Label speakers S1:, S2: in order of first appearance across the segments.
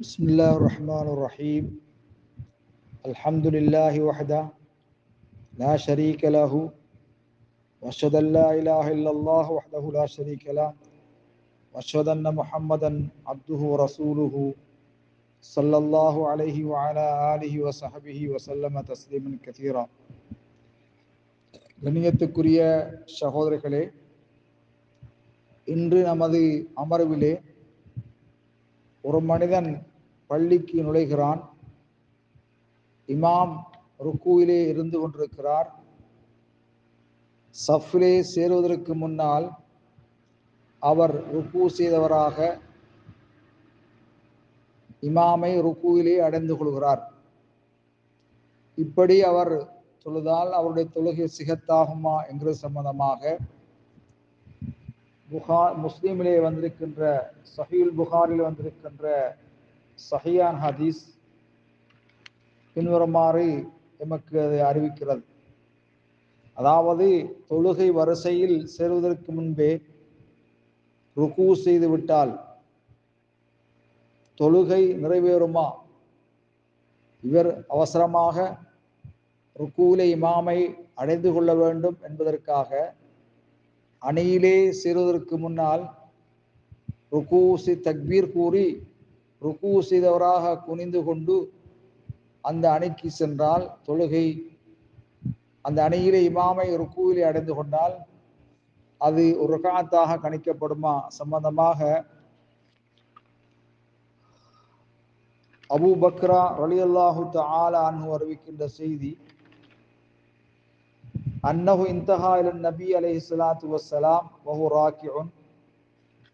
S1: بسم الله الرحمن الرحيم الحمد لله وحده لا شريك له واشهد ان لا اله الا الله وحده لا شريك له واشهد ان محمدا عبده ورسوله صلى الله عليه وعلى اله وصحبه وسلم تسليما كثيرا கண்ணியத்துக்குரிய சகோதரர்களே இன்று நமது அமர்விலே ஒரு மனிதன் பள்ளிக்கு நுழைகிறான். இமாம் ருக்குவிலே இருந்து கொண்டிருக்கிறார். சஃபிலே சேருவதற்கு முன்னால் அவர் ருக்கு செய்தவராக இமாமை ருக்குவிலே அடைந்து கொள்கிறார். இப்படி அவர் தொழுதால் அவருடைய தொழுகை சிகத்தாகுமா என்கிற சம்பந்தமாக புகார் முஸ்லீமிலே வந்திருக்கின்ற சஹீல் புகாரில் வந்திருக்கின்ற சஹியான் ஹதீஸ் பின்வருமாறு எமக்கு அதை அறிவிக்கிறது. அதாவது தொழுகை வரிசையில் சேருவதற்கு முன்பே ருக்கு செய்து விட்டால் தொழுகை நிறைவேறுமா? இவர் அவசரமாக ருக்கூலை இமாமை அடைந்து கொள்ள வேண்டும் என்பதற்காக அணியிலே சேருவதற்கு முன்னால் ருக்கூசி தக்பீர் கூறி ருக்கு செய்தவராக குனிந்து கொண்டு அந்த அணிக்கு சென்றால் தொழுகை. அந்த அணியிலே இமாமை ருக்குவிலே அடைந்து கொண்டால் அது ஒரு ரகாத்தாக கணிக்கப்படுமா? சம்பந்தமாக அபு பக்ரா ரலி அல்லாஹு தாலா அன்ஹு அறிவிக்கின்ற செய்தி أنه انتهى إلى النبي عليه الصلاة والسلام وهو راكع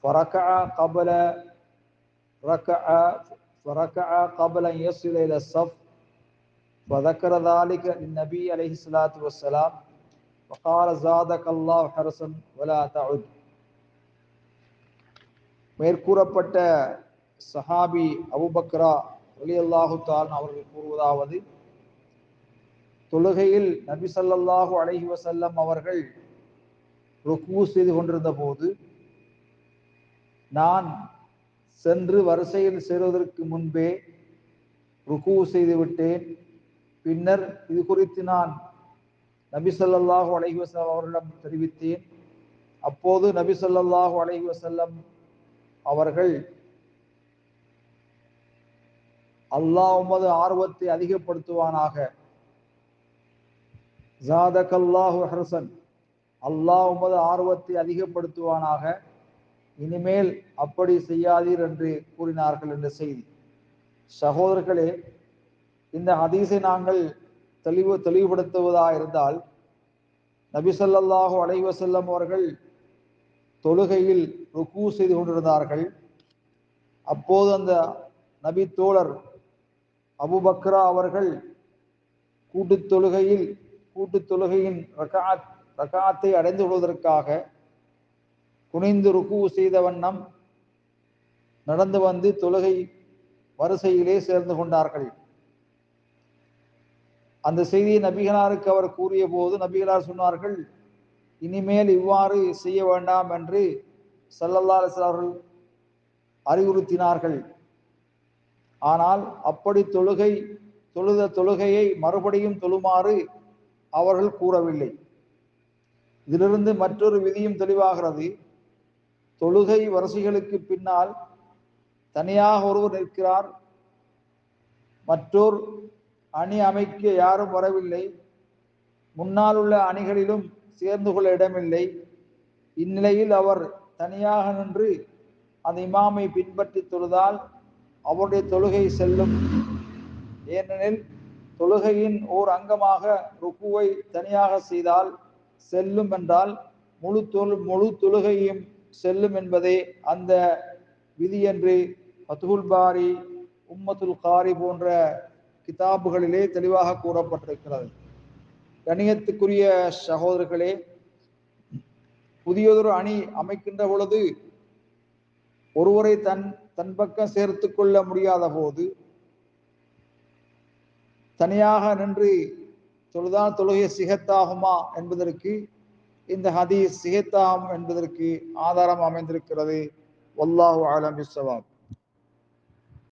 S1: فركع قبل ركع فركع قبل أن يصل إلى الصف فذكر ذلك للنبي عليه الصلاة والسلام وقال زادك الله حرصا ولا تعد மேற்கூறப்பட்ட சஹாபி அபுபக்ரா அலி அல்லாஹு தான் அவர்கள் கூறுவதாவது தொழுகையில் நபி சல்லாஹூ அலஹி வசல்லம் அவர்கள் ருக்கு செய்து கொண்டிருந்த போது நான் சென்று வரிசையில் சேருவதற்கு முன்பே ருக்கு செய்து விட்டேன். பின்னர் இது குறித்து நான் நபி சொல்லாஹூ அலஹி வசல்லம் அவர்களிடம் தெரிவித்தேன். அப்போது நபி சொல்லாஹூ அலஹி வசல்லம் அவர்கள் அல்லாஹ் உமது ஆர்வத்தை அதிகப்படுத்துவானாக ஜாதகல்லாஹு ஹர்சன். அல்லாஹ் உமது ஆர்வத்தை அதிகப்படுத்துவானாக. இனிமேல் அப்படி செய்யாதீர் என்று கூறினார்கள் என்ற செய்தி. சகோதரர்களே இந்த ஹதீஸை நாங்கள் தெளிவு தெளிவுபடுத்துவதாக இருந்தால் நபிசல்லாஹு அலைவசல்லம் அவர்கள் தொழுகையில் ருக்கு செய்து கொண்டிருந்தார்கள். அப்போது அந்த நபி தோழர் அபுபக்ரா அவர்கள் கூட்டு தொழுகையில் கூட்டு தொழுகையின் ரகாத் ரகாத்தை அடைந்து கொள்வதற்காக குனிந்து ருக்கு செய்த வண்ணம் நடந்து வந்து தொழுகை வரிசையிலே சேர்ந்து கொண்டார்கள். அந்த செய்தியை நபிகளாருக்கு அவர் கூறிய போது நபிகளார் சொன்னார்கள் இனிமேல் இவ்வாறு செய்ய வேண்டாம் என்று சல்லல்லா அவர்கள் அறிவுறுத்தினார்கள். ஆனால் அப்படி தொழுகை தொழுத தொழுகையை மறுபடியும் தொழுமாறு அவர்கள் கூறவில்லை. இதிலிருந்து மற்றொரு விதியும் தெளிவாகிறது. தொழுகை வரிசைகளுக்கு பின்னால் தனியாக ஒருவர் நிற்கிறார். மற்றோர் அணி அமைக்க யாரும் வரவில்லை. முன்னால் உள்ள அணிகளிலும் சேர்ந்து கொள்ள இடமில்லை. இந்நிலையில் அவர் தனியாக நின்று அந்த இமாமை பின்பற்றி தொழுதால் அவருடைய தொழுகை செல்லும். ஏனெனில் தொழுகையின் ஓர் அங்கமாக ருக்குவை தனியாக செய்தால் செல்லும் என்றால் முழு தொழு முழு தொழுகையும் செல்லும் என்பதே அந்த விதி என்று ஃபத்துல் பாரி உம்மத்துல் காரி போன்ற கிதாபுகளிலே தெளிவாக கூறப்பட்டிருக்கிறது. கணியத்துக்குரிய சகோதரர்களே புதியதொரு அணி அமைக்கின்ற பொழுது ஒருவரை தன் தன் பக்கம் சேர்த்து கொள்ள முடியாத போது தனியாக நின்று தொழுதான் தொழுகை சிகத்தாகுமா என்பதற்கு இந்த ஹதீஸ் சிகத்தாகும் என்பதற்கு ஆதாரம் அமைந்திருக்கிறது. வல்லாஹு ஆலம் இஸ்வாப்